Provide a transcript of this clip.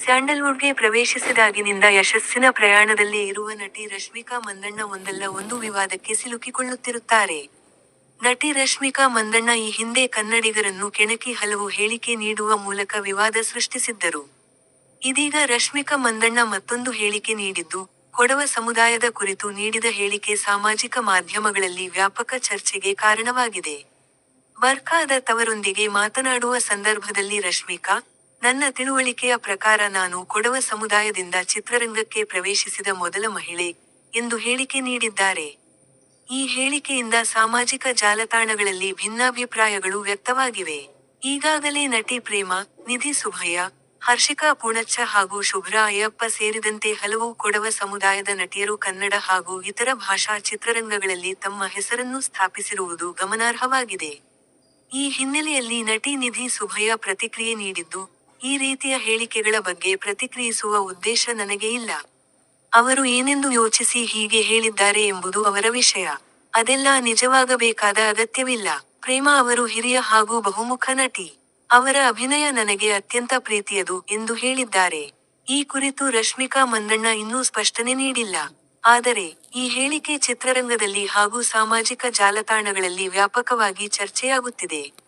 ಸ್ಯಾಂಡಲ್ವುಡ್ಗೆ ಪ್ರವೇಶಿಸಿದಾಗಿನಿಂದ ಯಶಸ್ಸಿನ ಪ್ರಯಾಣದಲ್ಲಿ ಇರುವ ನಟಿ ರಶ್ಮಿಕಾ ಮಂದಣ್ಣ ಒಂದಲ್ಲ ಒಂದು ವಿವಾದಕ್ಕೆ ಸಿಲುಕಿಕೊಳ್ಳುತ್ತಿರುತ್ತಾರೆ. ನಟಿ ರಶ್ಮಿಕಾ ಮಂದಣ್ಣ ಈ ಹಿಂದೆ ಕನ್ನಡಿಗರನ್ನು ಕೆಣಕಿ ಹಲವು ಹೇಳಿಕೆ ನೀಡುವ ಮೂಲಕ ವಿವಾದ ಸೃಷ್ಟಿಸಿದ್ದರು. ಇದೀಗ ರಶ್ಮಿಕಾ ಮಂದಣ್ಣ ಮತ್ತೊಂದು ಹೇಳಿಕೆ ನೀಡಿದ್ದು, ಕೊಡವ ಸಮುದಾಯದ ಕುರಿತು ನೀಡಿದ ಹೇಳಿಕೆ ಸಾಮಾಜಿಕ ಮಾಧ್ಯಮಗಳಲ್ಲಿ ವ್ಯಾಪಕ ಚರ್ಚೆಗೆ ಕಾರಣವಾಗಿದೆ. ಬರ್ಖಾದ ತವರೊಂದಿಗೆ ಮಾತನಾಡುವ ಸಂದರ್ಭದಲ್ಲಿ ರಶ್ಮಿಕಾ ನನ್ನ ತಿಳುವಳಿಕೆಯ ಪ್ರಕಾರ ನಾನು ಕೊಡವ ಸಮುದಾಯದಿಂದ ಚಿತ್ರರಂಗಕ್ಕೆ ಪ್ರವೇಶಿಸಿದ ಮೊದಲ ಮಹಿಳೆ ಎಂದು ಹೇಳಿಕೆ ನೀಡಿದ್ದಾರೆ. ಈ ಹೇಳಿಕೆಯಿಂದ ಸಾಮಾಜಿಕ ಜಾಲತಾಣಗಳಲ್ಲಿ ಭಿನ್ನಾಭಿಪ್ರಾಯಗಳು ವ್ಯಕ್ತವಾಗಿವೆ. ಈಗಾಗಲೇ ನಟಿ ಪ್ರೇಮ, ನಿಧಿ ಸುಭಯ್ಯ, ಹರ್ಷಿಕಾ ಪೂಣಚ್ಚ ಹಾಗೂ ಶುಭ್ರಾ ಅಯ್ಯಪ್ಪ ಸೇರಿದಂತೆ ಹಲವು ಕೊಡವ ಸಮುದಾಯದ ನಟಿಯರು ಕನ್ನಡ ಹಾಗೂ ಇತರ ಭಾಷಾ ಚಿತ್ರರಂಗಗಳಲ್ಲಿ ತಮ್ಮ ಹೆಸರನ್ನು ಸ್ಥಾಪಿಸಿರುವುದು ಗಮನಾರ್ಹವಾಗಿದೆ. ಈ ಹಿನ್ನೆಲೆಯಲ್ಲಿ ನಟಿ ನಿಧಿ ಸುಭಯ್ಯ ಪ್ರತಿಕ್ರಿಯೆ ನೀಡಿದ್ದು ಈ ರೀತಿಯ ಹೇಳಿಕೆಗಳ ಬಗ್ಗೆ ಪ್ರತಿಕ್ರಿಯಿಸುವ ಉದ್ದೇಶ ನನಗೆ ಇಲ್ಲ. ಅವರು ಏನೆಂದು ಯೋಚಿಸಿ ಹೀಗೆ ಹೇಳಿದ್ದಾರೆ ಎಂಬುದು ಅವರ ವಿಷಯ. ಅದೆಲ್ಲ ನಿಜವಾಗಬೇಕಾದ ಅಗತ್ಯವಿಲ್ಲ. ಪ್ರೇಮ ಅವರು ಹಿರಿಯ ಹಾಗೂ ಬಹುಮುಖ ನಟಿ. ಅವರ ಅಭಿನಯ ನನಗೆ ಅತ್ಯಂತ ಪ್ರೀತಿಯದು ಎಂದು ಹೇಳಿದ್ದಾರೆ. ಈ ಕುರಿತು ರಶ್ಮಿಕಾ ಮಂದಣ್ಣ ಇನ್ನೂ ಸ್ಪಷ್ಟನೆ ನೀಡಿಲ್ಲ. ಆದರೆ, ಈ ಹೇಳಿಕೆ ಚಿತ್ರರಂಗದಲ್ಲಿ ಹಾಗೂ ಸಾಮಾಜಿಕ ಜಾಲತಾಣಗಳಲ್ಲಿ ವ್ಯಾಪಕವಾಗಿ ಚರ್ಚೆಯಾಗುತ್ತಿದೆ.